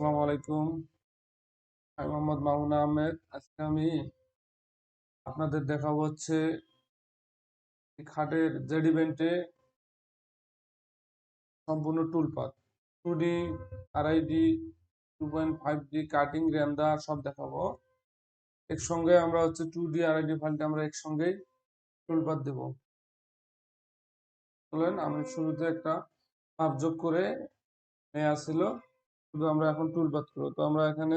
আসসালামু আলাইকুম। আমি মোহাম্মদ মামুন আহমেদ। আজকে আমি আপনাদের দেখাবো হচ্ছে খাটের জেড ইভেন্টে সম্পূর্ণ টুলপাত টু ডি, আড়াই D, two point five D, cutting র্যামদা সব দেখাবো। একসঙ্গে আমরা হচ্ছে টু ডি, আড়াই ডি ফাইলটা আমরা একসঙ্গেই টুলপাত দেব। চলেন, আমি শুরুতে একটা মাপ যোগ করে নেওয়া শুধু আমরা এখন টুলপাত করব তো আমরা এখানে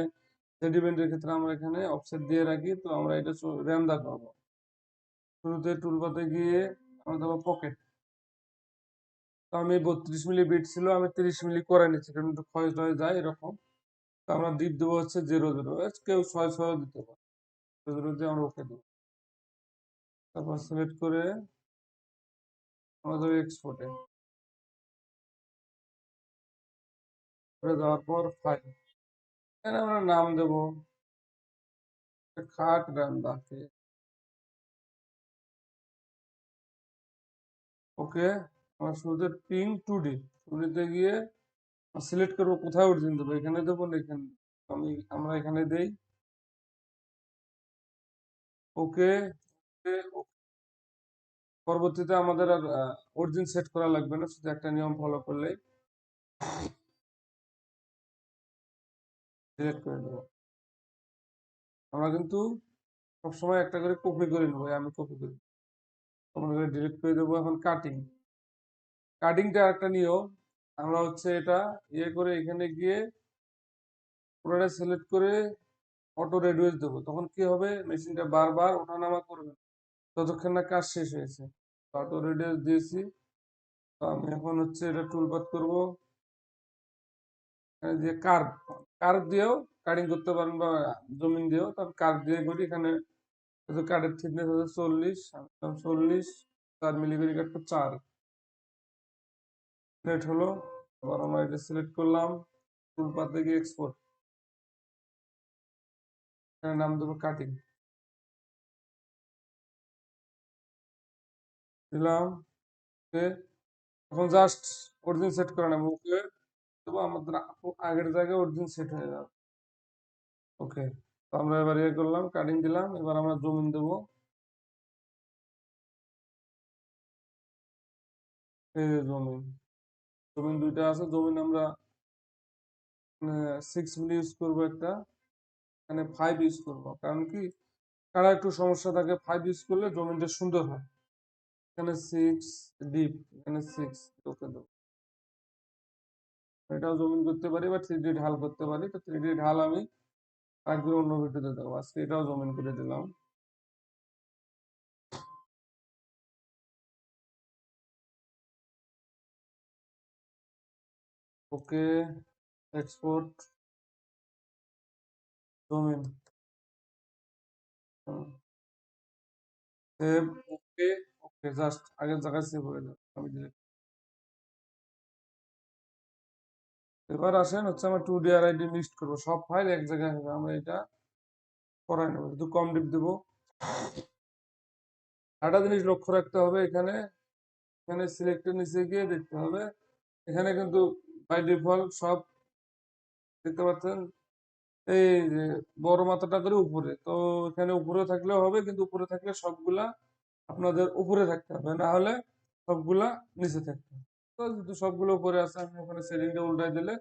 সেডিমেন্টের ক্ষেত্রে আমরা এখানে অফসেট দিয়ে রাখি। তো আমরা এটা র্যামদা করব। শুরুতে টুলপাতে গিয়ে আমরা দেবো পকেট তো আমি বত্রিশ মিলি বিট ছিল, আমি তিরিশ মিলি করে নিচ্ছি। কারণ একটু ক্ষয় টয় যায় এরকম। তো আমরা ডিপ দেবো হচ্ছে জিরো জিরো কেউ ছয় ছয় দিতে পারে। জিরো জিরো আমরা ওকে দেবো। তারপর সিলেক্ট করে আমরা দেবো এক্সপোর্টে করে দেওয়ার পর ফাইল এখানে আমরা নাম দেবো খাট রান্দা ওকে, আমরা শুরুতে পিং টু ডি টু ডিতে গিয়ে সিলেক্ট করব কোথায় অরিজিন দেবো, এখানে দেবো না এখানে? আমি, আমরা এখানে দেই। ওকে পরবর্তীতে আমাদের আর অরিজিন সেট করা লাগবে না, শুধু একটা নিয়ম ফলো করলেই। সিলেক্ট করে দেবো আমরা কিন্তু সবসময় একটা করে কপি করে নেব আমি কপি করি আমরা ডিলিট করে দেবো এখন কাটিং কাটিংটা একটা নিয়ম, আমরা হচ্ছে এটা ইয়ে করে এখানে গিয়ে পুরোটা সিলেক্ট করে অটো রেডিউস দেবো। তখন কি হবে? মেশিনটা বারবার ওঠানামা করবে। ততক্ষণ না কাজ শেষ হয়েছে। অটো রেডিউস দিয়েছি। তো আমি এখন হচ্ছে এটা টুলপাত করব। দিয়ে কার্ভ কার্ভ দিয়েও কাটিং করতে পারেন বা জমিন দিয়েও তার কার্ভ দিয়ে করি, এখানে কাঠের থিকনেস হচ্ছে চল্লিশ চল্লিশ, চার মিলি করে চার। সিলেক্ট হলো, আবার আমরা এটা সিলেক্ট করলাম টুলপাত থেকে এক্সপোর্ট এখানে নাম দেবো কাটিং দিলাম এখন জাস্ট অরিজিন সেট করে নেব ওকে দেবো আমাদের আগের জায়গায় সেট হয়ে যাবে ওকে তো আমরা এবার ইয়ে করলাম কাটিং দিলাম, এবার আমরা জমিন দেবো। জমিন জমিন দুইটা আছে, জমিন আমরা সিক্স মিলি ইউজ করব একটা এখানে ফাইভ ইউজ করব। কারণ কি, কারা একটু সমস্যা থাকে ফাইভ ইউজ করলে জমিনটা সুন্দর হয়। এখানে সিক্স ডিপ এখানে সিক্স ওকে দেবো। এটাও জমিন করতে পারি বা থ্রি ডি ঢাল করতে পারি। তো থ্রি ডি ঢাল আমি আরেকদিন অন্য ভিডিওতে দেবো। আজকে এটাও জমিন করে দিলাম। ওকে এক্সপোর্ট জমিন সেভ ওকে ওকে জাস্ট আগের জায়গায় সেভ হয়ে যাবে আমি এবার আসেন হচ্ছে আমরা টু ডি আর আইডি মিক্সড করব। সব ফাইল এক জায়গায় হবে, আমরা এটা করাই নেব। একটু কম ডিপ দেবো। একটা জিনিস লক্ষ্য রাখতে হবে এখানে। এখানে সিলেক্টের নিচে গিয়ে দেখতে হবে। এখানে কিন্তু বাই ডিফল্ট সব দেখতে পাচ্ছেন? এই যে বড় মাথাটা করে উপরে। তো এখানে উপরে থাকলেও হবে, কিন্তু উপরে থাকলে সবগুলা আপনাদের উপরে থাকতে হবে। না হলে সবগুলা নিচে থাকতে হবে সবগুলো উপরে আছে, আমি ওখানে সেটিংটা উল্টাই দিলে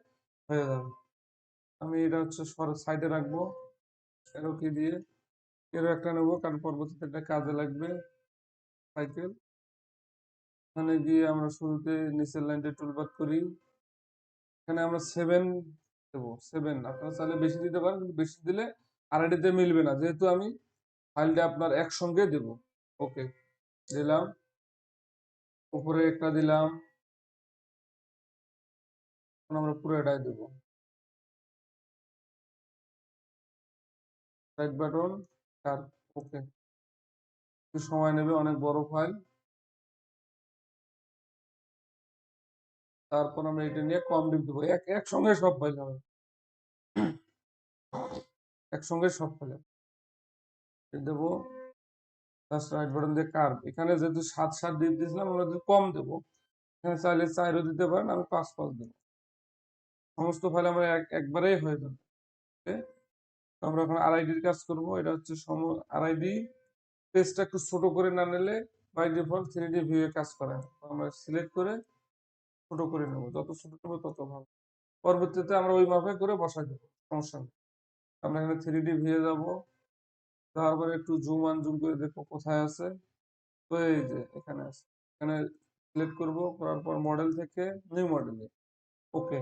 হয়ে যাবে। আমি এটা হচ্ছে সাইডে রাখব কি দিয়ে এরও একটা নেব, কারণ পরবর্তীতে একটা কাজে লাগবে সাইকেল এখানে গিয়ে আমরা শুরুতে নিচের লাইনটা টুলবাদ করি। এখানে আমরা সেভেন দেবো সেভেন আপনারা চাইলে বেশি দিতে পারেন, কিন্তু বেশি দিলে আড়াইটিতে মিলবে না। যেহেতু আমি ফাইলটা আপনার একসঙ্গে দেব। ওকে দিলাম। উপরে একটা দিলাম। আমরা পুরো এটাই দেবো। রাইট বাটন আর ওকে সময় নেবে, অনেক বড় ফাইল তারপর আমরা এটা নিয়ে কম ডিপ দেবো। এক, একসঙ্গে সব ফাইল হবে। একসঙ্গে সব ফাইল দেবো। জাস্ট রাইট বাটন দিয়ে কার্ভ এখানে যেহেতু সাত সাত ডিপ দিয়েছিলাম, আমরা যদি কম দেবো, এখানে চাইলে চাইরও দিতে পারেন, আমি পাঁচ পাঁচ দেবো। সমস্ত ফাইল আমরা এক, একবারেই হয়ে যাবে আমরা এখন আরআইডির কাজ করব, এটা হচ্ছে সম আরআইডি পেজটা একটু ছোট করে না নিলে by default three D view কাজ করে আমরা সিলেক্ট করে ছোট করে নেব, যত ছোট নেব তত ভালো। পরবর্তীতে আমরা ওই মাপে করে বসাই দেবো, সমস্যা নেই। আমরা এখানে থ্রি ডি ভিউ যাব তারপরে একটু জুম আন জুম করে দেখব কোথায় আছে। তো এই যে এখানে আছে, এখানে সিলেক্ট করব, করার পর মডেল থেকে নিউ মডেলে ওকে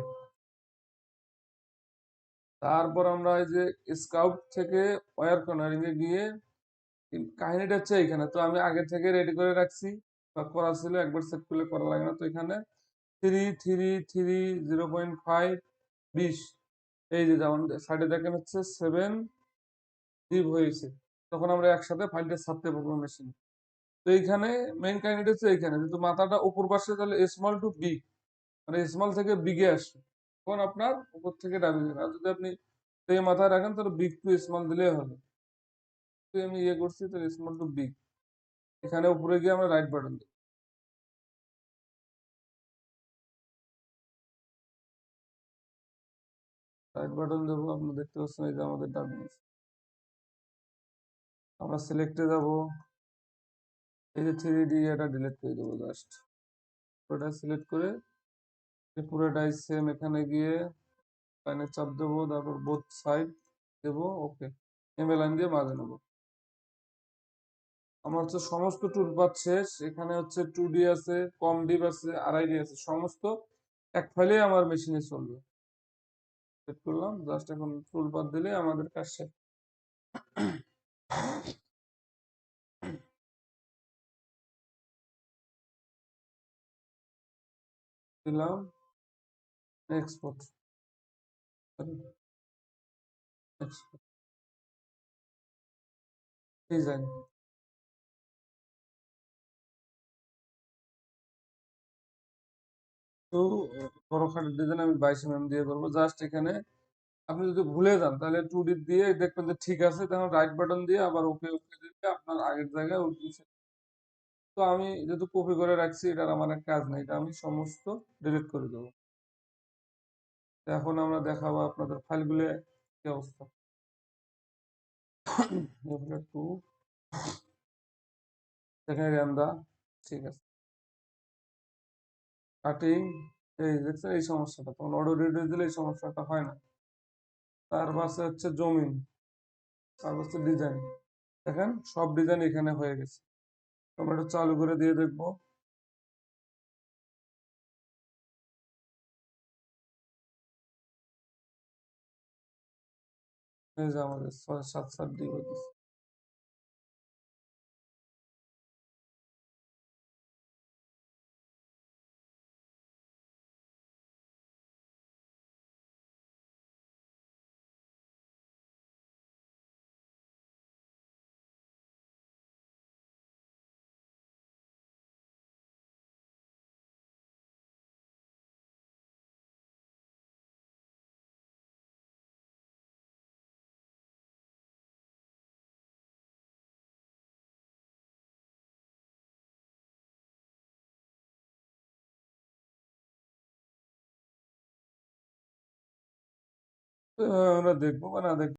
তারপর আমরা এই যে স্কাউট থেকে ওয়ার কর্নারিং এ গিয়ে কাহিনীটা হচ্ছে এখানে তো আমি আগে থেকে রেডি করে রাখছি। বা করা ছিল, একবার সেট করলে করা লাগে না। তো এখানে three three three zero point five বিশ। এই যে যেমন সাইডে দেখেন হচ্ছে সেভেন ডিপ হয়েছে। তখন আমরা একসাথে ফাইলটা ছাড়তে পারব মেশিন তো এইখানে মেইন কাহিনীটা হচ্ছে এইখানে। যেহেতু মাথাটা উপর পাশে তাহলে স্মল টু বিগ মানে স্মল থেকে বিগে আসবে। তখন আপনার উপর থেকে ডাবি যাবে আর যদি আপনি এই মাথায় রাখেন, তাহলে বিগ টু স্মল দিলেই হবে। আমি ইয়ে করছি, তাহলে স্মল টু বিগ এখানে উপরে গিয়ে আমরা রাইট বাটন দিই রাইট বাটন দেবো দেখতে আমরা সিলেক্টে যাব। এই যে থ্রি ডি এটা পুরোটা সিলেক্ট করে পুরোটাই সেম এখানে গিয়ে লাইনে চাপ দেবো, তারপর বোথ সাইড দেবো ওকে এম লাইন দিয়ে মাঝে নেব। আমার হচ্ছে সমস্ত টুলপাত শেষ, এখানে হচ্ছে টু ডি আছে, কম ডিপ আছে, আড়াই ডি আছে, সমস্ত এক ফাইলে আমার মেশিনে চলবে। সেট করলাম জাস্ট এখন টুলপাত দিলে আমাদের কাজ শেষ। দিলাম। এক্সপোর্ট ডিজাইন তো বড়খাটো ডিজাইন আমি বাইশ এম দিয়ে করব। জাস্ট এখানে আপনি যদি ভুলে যান, তাহলে টু ডি দিয়ে দেখবেন যে ঠিক আছে তখন রাইট বাটন দিয়ে আবার ওকে ওকে দিলে আপনার আগের জায়গায় তো আমি যেহেতু কপি করে রাখছি, এটার আমার কাজ নেই এটা আমি সমস্ত ডিলিট করে দেবো। এখন আমরা দেখাবো আপনাদের ফাইলগুলো কি অবস্থা। টু এখানে র্যান্দা ঠিক আছে। কাটিং এই সমস্যাটা। দিলে এই সমস্যাটা হয় না। তার পাশে হচ্ছে জমিন, তার ডিজাইন দেখেন, সব ডিজাইন এখানে হয়ে গেছে। আমরা চালু করে দিয়ে দেখব। এই যে আমাদের ছয় সাত সাত হয়েছে তো আমরা দেখব বা না দেখব